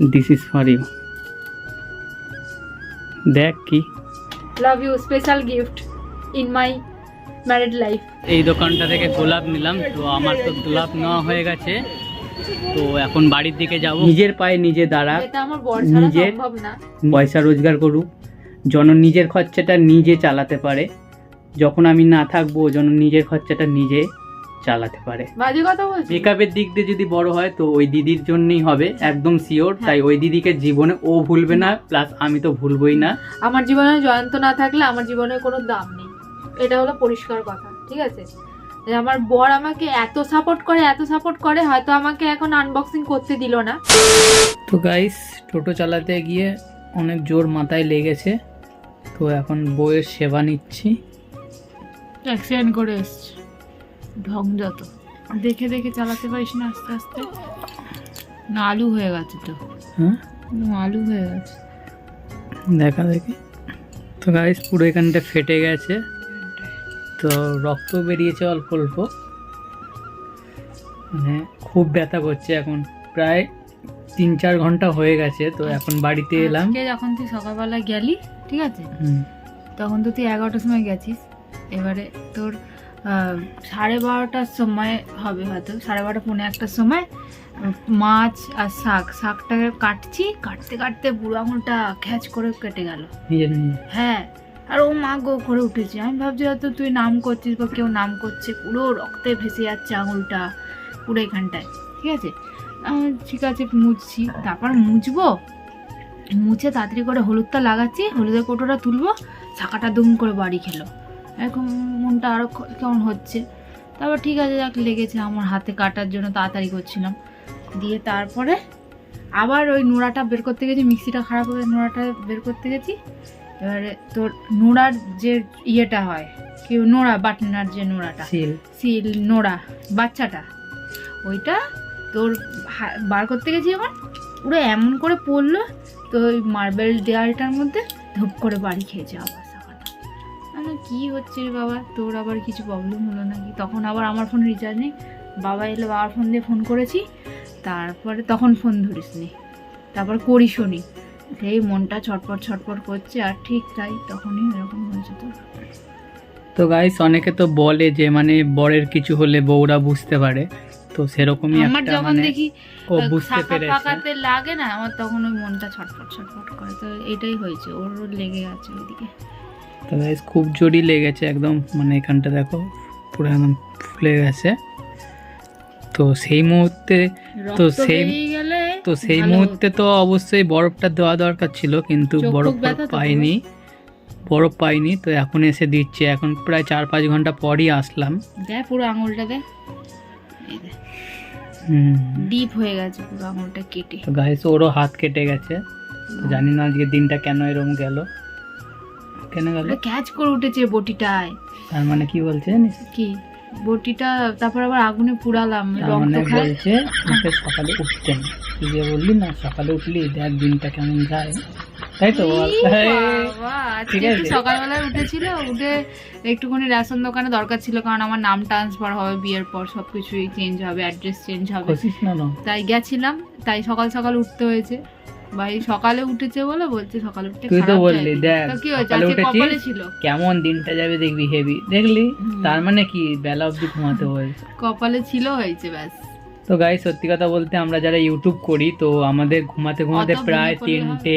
This is for you দেখ কি love you special gift in my married life এই দোকানটা থেকে গোলাপ নিলাম তো আমার তো গোলাপ নেওয়া হয়ে গেছে। তো এখন বাড়ির দিকে যাব। নিজের পায়ে নিজে দাঁড়া। এটা আমার বর ছাড়া নিজের- সম্ভব না। পয়সা রোজগার করুক। যেন নিজের খরচাটা নিজে চালাতে পারে। যখন আমি না থাকব যেন নিজের খরচাটা নিজে চালাতে পারে। বাজে কথা বলছি? মেকআপের দিক দিয়ে যদি বড় হয় তো ওই দিদির জন্যই হবে একদম শিওর হ্যাঁ। তাই ওই দিদিকে জীবনে ও ভুলবে না প্লাস আমি তো ভুলবই না। আমার জীবনে জয়ন্ত না থাকলে আমার জীবনের কোনো দাম নেই। এটা হলো পরিষ্কার কথা ঠিক আছে? আমার বর আমাকে এত সাপোর্ট করে এত সাপোর্ট করে হয়তো আমাকে এখন আনবক্সিং করতে দিল না। তো গাইস টোটো চালাতে গিয়ে অনেক জোর মাথায় লেগেছে। তো এখন বইয়ের সেবা নিচ্ছি। অ্যাক্সিডেন্ট করে এসছে। ঢং যত দেখে দেখে চালাতে পারিস না আস্তে আস্তে। না আলু হয়ে গেছে তো। হ্যাঁ? আলু হয়ে গেছে। দেখা দেখি। তো গাইস পুরো এখানটা ফেটে গেছে। তো রক্ত বেরিয়েছে অল্প অল্প। মানে খুব ব্যথা করছে এখন। প্রায় তিন চার ঘণ্টা হয়ে গেছে তো এখন বাড়িতে এলাম। যখন তুই সকালবেলা গেলি ঠিক আছে? তখন তো তুই এগারোটার সময় গেছিস। এবারে তোর সাড়ে বারোটার সময় হবে হয়তো। সাড়ে বারোটা পৌনে একটার সময় মাছ আর শাক। শাকটাকে কাটছি কাটতে কাটতে বুড়ো আঙুলটা খ্যাচ করে কেটে গেল। হ্যাঁ আর ও মা গো করে উঠেছে। আমি ভাবছি হয়তো তুই নাম করছিস বা কেউ নাম করছে পুরো রক্তে ভেসে যাচ্ছে আঙুলটা পুরো এখানটায়। ঠিক আছে? ঠিক আছে মুছছি। তারপর মুছবো। মুছে তাড়াতাড়ি করে হলুদটা লাগাচ্ছি। হলুদের কোটোটা তুলবো। শাকাটা দুম করে বাড়ি খেলো। এখন মনটা আরও কেমন হচ্ছে? তারপর ঠিক আছে যাক লেগেছে আমার হাতে কাটার জন্য তাড়াতাড়ি করছিলাম। দিয়ে তারপরে আবার ওই নোড়াটা বের করতে গেছি মিক্সিটা খারাপ হয়ে নোড়াটা বের করতে গেছি। এবারে তোর নোড়ার যে ইয়েটা হয় কি নোড়া বাটনার যে নোড়াটা। সিল। সিল নোড়া বাচ্চাটা। ওইটা তোর বার করতে গেছি যখন পুরো এমন করে পড়ল তো ওই মার্বেল দেয়ালটার মধ্যে ধূপ করে বাড়ি খেয়েছে আবার আমি কি হচ্ছে রে বাবা? তোর আবার কিছু প্রবলেম হলো নাকি? তখন আবার আমার ফোন রিচার্জ নেই। বাবা এলো বাবার ফোন দিয়ে ফোন করেছি। তারপরে তখন ফোন ধরিসনি তারপর করি শুনি সেই মনটা ছটপট ছটপট করছে আর ঠিক তাই তখনই এরকম হয়েছে তোর তো গাইস অনেকে তো বলে যে মানে বরের কিছু হলে বউরা বুঝতে পারে। তো সেরকমই আমার যখন মানে দেখি ও বুঝতে পেরেছে। পাকাতে লাগে না আমার তখন ওই মনটা ছটফট ছটফট করে। তো এটাই হয়েছে ওর লেগে গেছে ওইদিকে। তো গাইস খুব জোরই লেগেছে একদম। মানে এখানটা দেখো পুরো একদম ফুলে গেছে। তো সেই মুহূর্তে তো সেই- তো সেই মুহূর্তে তো অবশ্যই বরফটা দেওয়া দরকার ছিল কিন্তু বরফ পাইনি। বরফ পাইনি তো এখন এসে দিচ্ছে। এখন প্রায় চার পাঁচ ঘণ্টা পরই আসলাম। দেখ পুরো আঙুলটা দে ডিপ হয়ে গেছে পুরো আঙুলটা কেটে। তো গাইস ওরও হাত কেটে গেছে। জানি না আজকে দিনটা কেন এরকম গেল। কেন গেল? ক্যাচ করে উঠেছে বটিটায়। তার মানে কি বলছে জানিস? কি? বটিটা তারপর আবার আগুনে পুড়ালাম মানে বলছে আমাকে সকালে উঠতে না তুই যে বললি না সকালে উঠলি দেখ দিনটা কেমন যায়। তাই তো। সকালবেলায় উঠেছিল উঠে একটুখানি রেশন দোকানে দরকার ছিল কারণ আমার নাম ট্রান্সফার হবে বিয়ের পর সবকিছুই চেঞ্জ হবে অ্যাড্রেস চেঞ্জ হবে। তাই গেছিলাম তাই সকাল সকাল উঠতে হয়েছে। ভাই সকালে উঠেছে বলে বলছে সকালে উঠতে তুই তো বললি। দেখ, কি সকালে উঠেছিস? ছিল? কেমন দিনটা যাবে দেখবি হেভি। দেখলি? তার মানে কি বেলা অবধি ঘুমাতে হয়েছে। কপালে ছিল হয়েছে ব্যাস। তো গাই সত্যি কথা বলতে আমরা যারা ইউটিউব করি তো আমাদের ঘুমাতে ঘুমাতে প্রায় তিনটে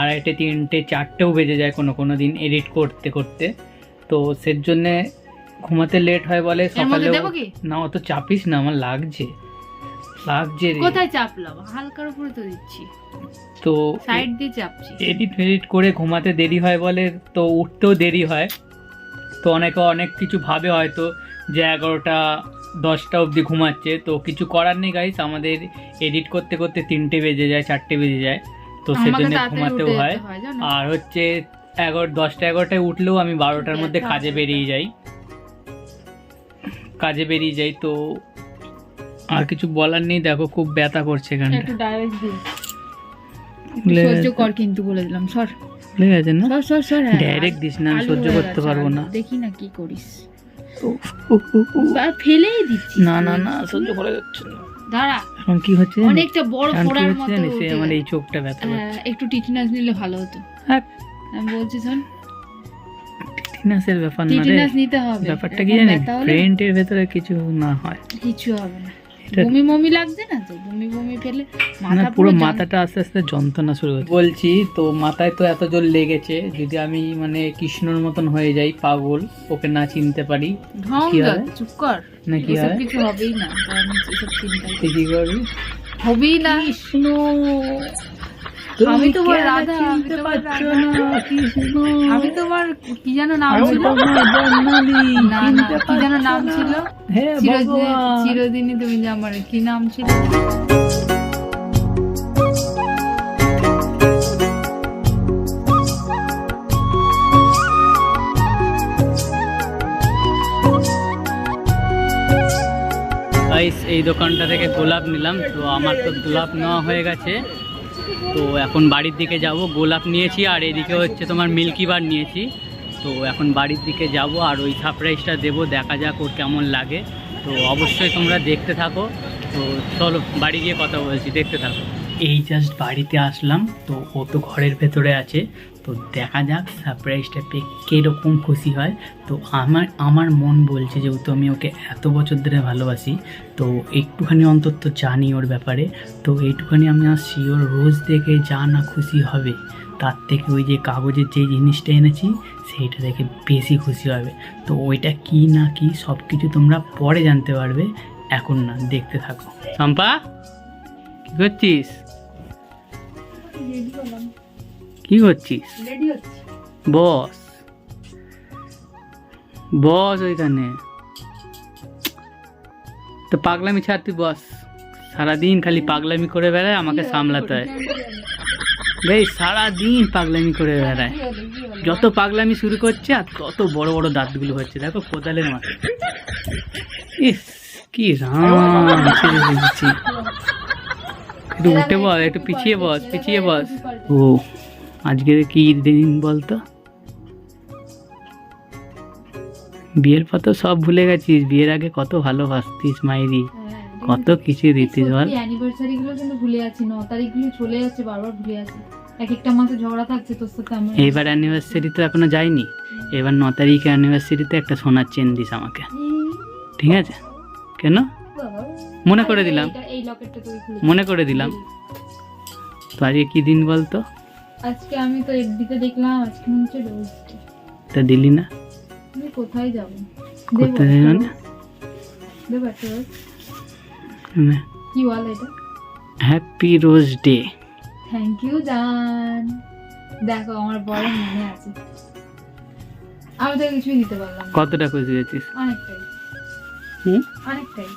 আড়াইটে তিনটে চারটেও বেজে যায় কোনো কোনো দিন এডিট করতে করতে। তো সের জন্যে ঘুমাতে লেট হয় বলে সকালে না অত চাপিস না আমার লাগছে। লাগছে রে। কোথায় চাপলাম? হালকার উপরে তো দিচ্ছি। তো সাইড দিয়ে চাপছি। এডিট ফেডিট করে ঘুমাতে দেরি হয় বলে তো উঠতেও দেরি হয়। তো অনেকে অনেক কিছু ভাবে হয়তো যে এগারোটা দশটা অবধি ঘুমাচ্ছে। তো কিছু করার নেই গাইস আমাদের এডিট করতে করতে তিনটে বেজে যায় চারটে বেজে যায়। তো সেজন্য ঘুমাতেও হয়। হয় আর হচ্ছে এগারো দশটা এগারোটায় উঠলেও আমি বারোটার মধ্যে কাজে বেরিয়ে যাই। কাজে বেরিয়ে যাই তো আর কিছু বলার নেই দেখো খুব ব্যথা করছে এখানটা। একটু ডাইরেক্ট দিই সহ্য কর কিন্তু বলে দিলাম সর। ঠিক আছে না? সর সর সর হ্যাঁ, ডাইরেক্ট দিস না সহ্য করতে পারব না। দেখি না কি করিস। ফেলেই দিচ্ছি না না না সহ্য করা যাচ্ছে না। দাঁড়া। এখন কি হচ্ছে জানিস? অনেকটা বড় ফোড়ার মতো জানিস? এই আমার এই চোখটা ব্যথা হ্যাঁ, একটু টিটনাস নিলে ভালো হতো। হ্যাঁ। আমি বলছি শোন। ব্যাপার না নিতে হবে। ব্যাপারটা কি এখন হলে ব্রেনটের ভেতরে কিছু না হয়। কিছু হবে না। বমি বমি লাগছে না তো? বমি বমি ফেলে মাথা পুরো মাথাটা আস্তে আস্তে যন্ত্রণা শুরু হচ্ছে বলছি তো মাথায় তো এত জোর লেগেছে যদি আমি মানে কৃষ্ণর মতন হয়ে যাই পাগল ওকে না চিনতে পারি ঢং কি হবে? চুপ কর। না কি হয় কিছু হবেই না কারণ এসব চিন্তা কি করবি? হবেই না। কৃষ্ণ! আমি তো রাধা, আমি চিনতে তো বল পারছ রাধা। না, কৃষ্ণ আমি তোমার কি যেন নাম ছিল? না না কি যেন নাম ছিল। চিরদিনই তুমি যে আমার কি নাম ছিল? এই দোকানটা থেকে গোলাপ নিলাম তো আমার তো গোলাপ নেওয়া হয়ে গেছে। তো এখন বাড়ির দিকে যাব, গোলাপ নিয়েছি আর এদিকে হচ্ছে তোমার মিল্কি বার নিয়েছি। তো এখন বাড়ির দিকে যাব আর ওই সারপ্রাইজটা দেবো, দেখা যাক ওর কেমন লাগে। তো অবশ্যই তোমরা দেখতে থাকো। তো চলো বাড়ি গিয়ে কথা বলছি, দেখতে থাকো। এই জাস্ট বাড়িতে আসলাম, তো ও তো ঘরের ভেতরে আছে, তো দেখা যাক সারপ্রাইজটা পেয়ে কীরকম খুশি হয়। তো আমার আমার মন বলছে যেহেতু আমি ওকে এত বছর ধরে ভালোবাসি, তো একটুখানি অন্তত জানি ওর ব্যাপারে। তো এইটুখানি আমি আর শিওর রোজ দেখে যা না খুশি হবে, তার থেকে ওই যে কাগজের যে জিনিসটা এনেছি, সেইটা দেখে বেশি খুশি হবে। তো ওইটা কি না কি সব কিছু তোমরা পরে জানতে পারবে, এখন না, দেখতে থাকো। চম্পা কি করছিস? কি করছিস? বস। বস ওইখানে। তো পাগলামি ছাড় তুই বস। সারাদিন খালি পাগলামি করে বেড়ায় আমাকে সামলাতে হয়। ভাই সারাদিন পাগলামি করে বেড়ায়। যত পাগলামি শুরু করছে আর তত বড় বড় দাঁতগুলো হচ্ছে। দেখো কোদালের মাথা ইস কি রাম। একটু উঠে বস একটু পিছিয়ে বস পিছিয়ে বস। ও আজকে কি দিন বলতো? বিয়ের পর তো সব ভুলে গেছিস বিয়ের আগে কত ভালোবাসতিস মাইরি কত কিছু দিতিস বল। অ্যানিভার্সারি গুলো কিন্তু ভুলে যাচ্ছি ন তারিখগুলো চলে যাচ্ছে বারবার ভুলে যাচ্ছি এক একটা মাসে ঝগড়া থাকছে তোর সাথে আমার এইবার অ্যানিভার্সারি তো এখনও যায়নি এবার ন তারিখে অ্যানিভার্সারিতে একটা সোনার চেন দিস আমাকে। ঠিক আছে? কেন? মনে করে দিলাম। এই লকেটটা তোকে মনে করে দিলাম। তো আজকে কি দিন বলতো? আজকে আমি তো এফবিতে দেখলাম আজকে মনে হচ্ছে রোজ। তা দিলি না? আমি কোথায় যাব? কোথায় যাবি মানে? দেবো একটা রোজ। মানে? কি বল এটা? Happy rose day thank you জান। দেখো আমার বড় মনে আছে। আমি তো কিছুই দিতে পারলাম না। কতটা খুশি হয়েছিস? অনেকটাই। হুম? অনেকটাই।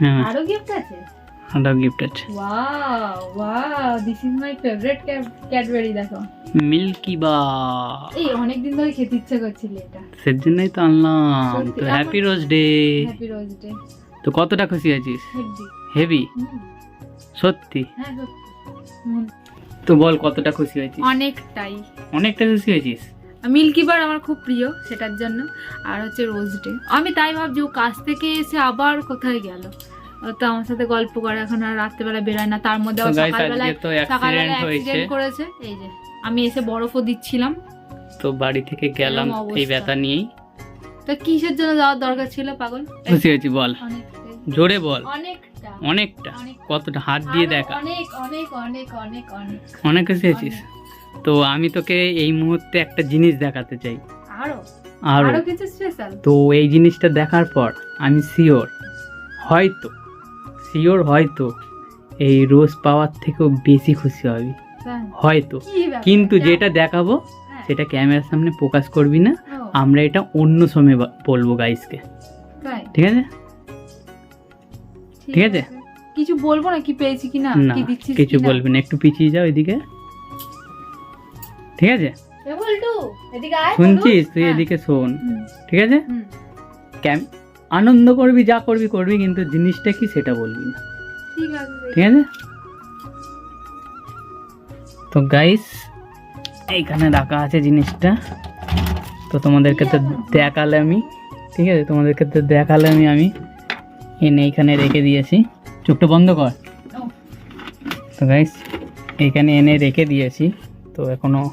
হ্যাঁ। আরও গিফট আছে? আরও গিফট আছে। Wow wow this is my favourite Cadbury দেখো। মিল্কি বা এই অনেক দিন ধরে খেতে ইচ্ছে করছিল এটা। সের জন্যই তো আনলাম। তো happy rose day happy rose day তো কতটা খুশি আছিস? হেভি সত্যি? হ্যাঁ সত্যি। তো বল কতটা খুশি হয়েছিস? অনেকটাই। অনেকটা খুশি হয়েছিস? মিল্কি বার আমার খুব প্রিয় সেটার জন্য। আর হচ্ছে রোজ ডে আমি তাই ভাবছি ও কাজ থেকে এসে আবার কোথায় গেল? তো আমার সাথে গল্প করে এখন আর রাত্রেবেলা বেরোয় না। তার মধ্যে সকালবেলা অ্যাক্সিডেন্ট হয়েছে। করেছে। এই যে আমি এসে বরফও দিচ্ছিলাম। তো বাড়ি থেকে গেলাম এই ব্যথা নিয়েই। তো কিসের জন্য যাওয়ার দরকার ছিল পাগল? খুশি হয়েছি বল। জোরে বল। অনেকটা। অনেকটা। কতটা হাত দিয়ে দেখা। অনেক অনেক অনেক অনেক অনেক। অনেক খুশি হয়েছিস। তো আমি তোকে এই মুহূর্তে একটা জিনিস দেখাতে চাই। আরও? আরও। আরও কিছু স্পেশাল তো এই জিনিসটা দেখার পর আমি শিওর হয়তো শিওর হয়তো। এই রোজ পাওয়ার থেকেও বেশি খুশি হবি। হয়তো। কিন্তু যেটা দেখাবো সেটা ক্যামেরার সামনে প্রকাশ করবি না। আমরা এটা অন্য সময় বলব গাইসকে ঠিক আছে? ঠিক আছে? কিছু বলব না কি পেয়েছি কিনা? না কি দিচ্ছিস কিছু বলবি না। একটু পিছিয়ে যাও এদিকে। ঠিক আছে? শুনছিস? তুই হ্যাঁ। এদিকে শোন। ঠিক আছে? ক্যাম আনন্দ করবি যা করবি করবি কিন্তু জিনিসটা কি সেটা বলবি না। ঠিক আছে। তো গাইস এইখানে রাখা আছে জিনিসটা। তো তোমাদেরকে তো দেখালে আমি ঠিক আছে? তোমাদেরকে তো দেখালামই আমি আমি এনে এইখানে রেখে দিয়েছি। চোখটা বন্ধ কর। তো গাইস এইখানে এনে রেখে দিয়েছি। তো এখনও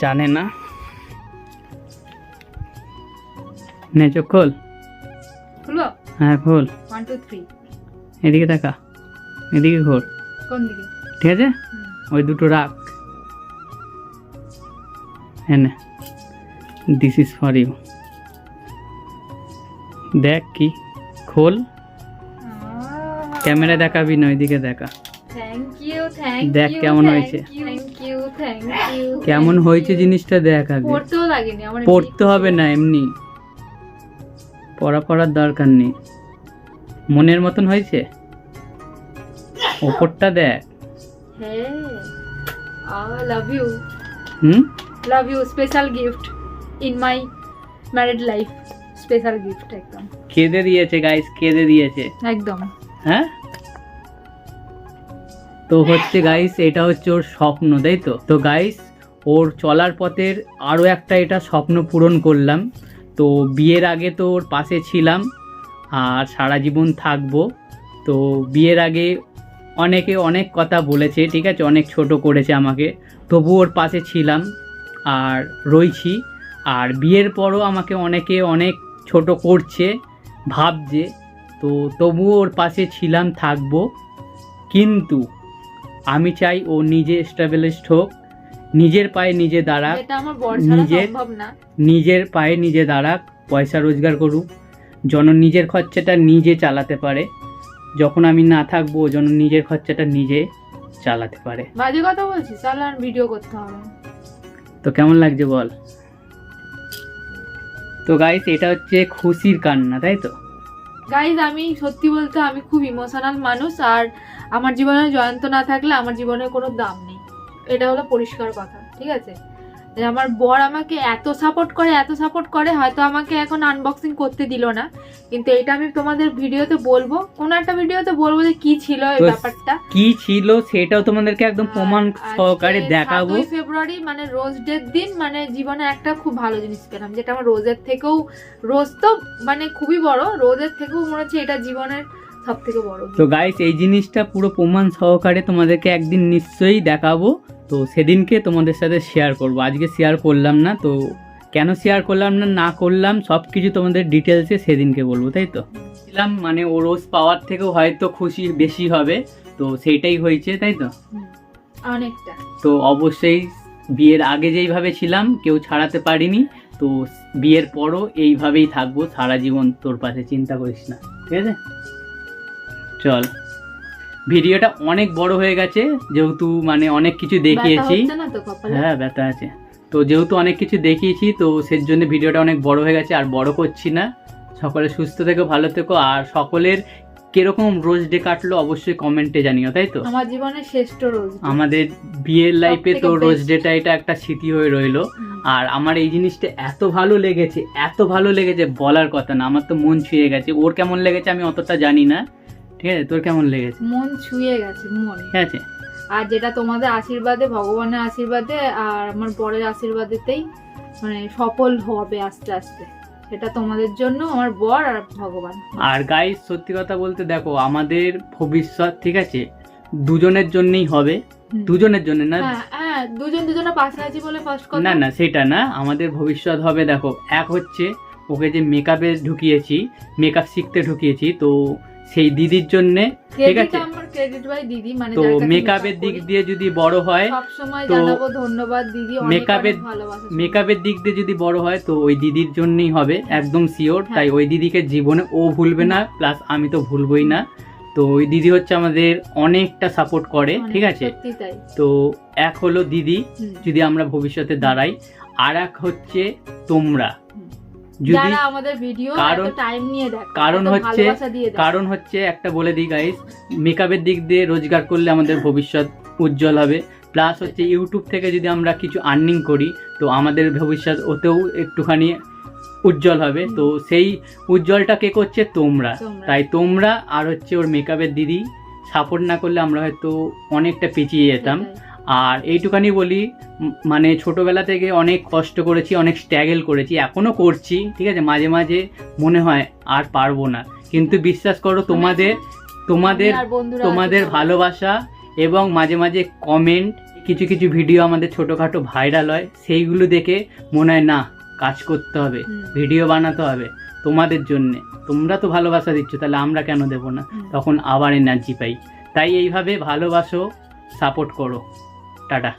জানে না। নে চোখ খোল। খুলবো? হ্যাঁ খোল। ওয়ান টু থ্রি এদিকে দেখা। এদিকে খোল। কোন দিকে? ঠিক আছে? ওই দুটো রাখ। এনে দিস ইজ ফর ইউ দেখ কি। খোল। ক্যামেরা দেখাবি না ওইদিকে দেখা। দেখ কেমন হয়েছে। কেমন হয়েছে জিনিসটা দেখ আগে। পড়তে হবে না এমনি। পড়া পড়ার দরকার নেই। মনের মতন হয়েছে? ওপরটা দেখ। হ্যাঁ। Love you hmm? Love you special gift in my married life special gift একদম। কেঁদে দিয়েছে গাইস কেঁদে দিয়েছে। একদম। হ্যাঁ? তো হচ্ছে গাইস এটা হচ্ছে ওর স্বপ্ন তাই তো? তো গাইস ওর চলার পথের আরও একটা এটা স্বপ্ন পূরণ করলাম। তো বিয়ের আগে তো ওর পাশে ছিলাম আর সারা জীবন থাকব। তো বিয়ের আগে অনেকে অনেক কথা বলেছে, ঠিক আছে? অনেক ছোট করেছে আমাকে। তবু ওর পাশে ছিলাম আর রইছি। আর বিয়ের পরও আমাকে অনেকে অনেক ছোট করছে, ভাবছে। তো তবুও ওর পাশে ছিলাম, থাকব। কিন্তু আমি চাই ও নিজে এস্টাবলিশড হোক। নিজের পায়ে নিজে দাঁড়াক নিজের- নিজের পায়ে নিজে দাঁড়াক পয়সা রোজগার করুক। যেন নিজের খরচাটা নিজে চালাতে পারে। যখন আমি না থাকব যেন নিজের খরচাটা নিজে চালাতে পারে। বাজে কথা বলছিস তাহলে আর ভিডিও করতে হবে তো কেমন লাগছে বল? তো গাইস এটা হচ্ছে খুশির কান্না তাই তো? গাইজ আমি সত্যি বলতে আমি খুব ইমোশনাল মানুষ আর আমার জীবনে জয়ন্ত না থাকলে আমার জীবনের কোনো দাম নেই। এটা হলো পরিষ্কার কথা ঠিক আছে? যে আমার বর আমাকে এত সাপোর্ট করে এত সাপোর্ট করে হয়তো আমাকে এখন আনবক্সিং করতে দিল না। কিন্তু এটা আমি তোমাদের ভিডিওতে বলব কোনো একটা ভিডিওতে বলব যে কি ছিল এই ব্যাপারটা। কি ছিল সেটাও তোমাদেরকে একদম প্রমাণ সহকারে দেখাবো। 7ই ফেব্রুয়ারি মানে রোজ ডের দিন মানে জীবনে একটা খুব ভালো জিনিস পেলাম যেটা আমার রোজের থেকেও রোজ তো মানে খুবই বড় রোজের থেকেও মনে হচ্ছে এটা জীবনের সব থেকে বড় তো গাইস এই জিনিসটা পুরো প্রমাণ সহকারে তোমাদেরকে একদিন নিশ্চয়ই দেখাবো। তো সেদিনকে তোমাদের সাথে শেয়ার করব। আজকে শেয়ার করলাম না তো কেন শেয়ার করলাম না না করলাম সব কিছু তোমাদের ডিটেলসে সেদিনকে বলব তাই তো? ছিলাম মানে ও রোজ পাওয়ার থেকেও হয়তো খুশি বেশি হবে তো সেইটাই হয়েছে তাই তো? অনেকটা। তো অবশ্যই বিয়ের আগে যেইভাবে ছিলাম কেউ ছাড়াতে পারিনি তো বিয়ের পরও এইভাবেই থাকব সারা জীবন তোর পাশে চিন্তা করিস না ঠিক আছে? চল। ভিডিওটা অনেক বড় হয়ে গেছে যেহেতু মানে অনেক কিছু দেখিয়েছি। হ্যাঁ ব্যথা আছে। তো যেহেতু অনেক কিছু দেখিয়েছি তো সেই জন্য ভিডিওটা অনেক বড় হয়ে গেছে আর বড় করছি না। সকলে সুস্থ থেকো ভালো থেকো আর সকলের কীরকম রোজ ডে কাটলো অবশ্যই কমেন্টে জানিও তাই তো? আমার জীবনের শ্রেষ্ঠ রোজ আমাদের বিয়ের লাইফে তো রোজ ডেটা এটা একটা স্মৃতি হয়ে রইল। আর আমার এই জিনিসটা এত ভালো লেগেছে এত ভালো লেগেছে বলার কথা না আমার তো মন ছুঁয়ে গেছে। ওর কেমন লেগেছে আমি অতটা জানি না। ঠিক আছে? তোর কেমন লেগেছে? মন ছুঁয়ে গেছে মন। ঠিক আছে। আর যেটা তোমাদের আশীর্বাদে ভগবানের আশীর্বাদে আর আমার বরের আশীর্বাদেতেই মানে সফল হবে আস্তে আস্তে। সেটা তোমাদের জন্য আমার বর আর ভগবান। আর গাইস সত্যি কথা বলতে দেখো আমাদের ভবিষ্যৎ ঠিক আছে? দুজনের জন্যই হবে। দুজনের জন্য না? হ্যাঁ হ্যাঁ দুজন দুজনে পাশে আছি বলে ফার্স্ট কথা। না না সেটা না। আমাদের ভবিষ্যৎ হবে দেখো এক হচ্ছে ওকে যে মেকআপে ঢুকিয়েছি মেকআপ শিখতে ঢুকিয়েছি তো সেই দিদির জন্যে ঠিক আছে? মানে তো মেকআপের দিক দিয়ে যদি বড় হয় তো ধন্যবাদ দিদি ভালোবাসা মেকআপের দিক দিয়ে যদি বড় হয় তো ওই দিদির জন্যই হবে একদম শিওর হ্যাঁ। তাই ওই দিদিকে জীবনে ও ভুলবে না প্লাস আমি তো ভুলবই না। তো ওই দিদি হচ্ছে আমাদের অনেকটা সাপোর্ট করে ঠিক আছে? তো এক হলো দিদি যদি আমরা ভবিষ্যতে দাঁড়াই আর এক হচ্ছে তোমরা। যারা আমাদের ভিডিও কারণ- টাইম নিয়ে দেখো কারণ হচ্ছে-। কারণ হচ্ছে একটা বলে দিই গাইস মেকআপের দিক দিয়ে রোজগার করলে আমাদের ভবিষ্যৎ উজ্জ্বল হবে প্লাস হচ্ছে ইউটিউব থেকে যদি আমরা কিছু আর্নিং করি তো আমাদের ভবিষ্যৎ ওতেও একটুখানি উজ্জ্বল হবে তো সেই উজ্জ্বলটা কে করছে তোমরা। তাই তোমরা আর হচ্ছে ওর মেকআপের দিদি সাপোর্ট না করলে আমরা হয়তো অনেকটা পিছিয়ে যেতাম। আর এইটুকানি বলি মানে ছোটোবেলা থেকে অনেক কষ্ট করেছি অনেক স্ট্যাগেল করেছি এখনও করছি ঠিক আছে? মাঝে মাঝে মনে হয় আর পারব না। কিন্তু বিশ্বাস করো তোমাদের তোমাদের তোমাদের ভালোবাসা এবং মাঝে মাঝে কমেন্ট কিছু কিছু ভিডিও আমাদের ছোটোখাটো ভাইরাল হয় সেইগুলো দেখে মনে হয় না কাজ করতে হবে ভিডিও বানাতে হবে তোমাদের জন্যে। তোমরা তো ভালোবাসা দিচ্ছ তাহলে আমরা কেন দেবো না? তখন আবার এনার্জি পাই। তাই এইভাবে ভালোবাসো সাপোর্ট করো। টাটা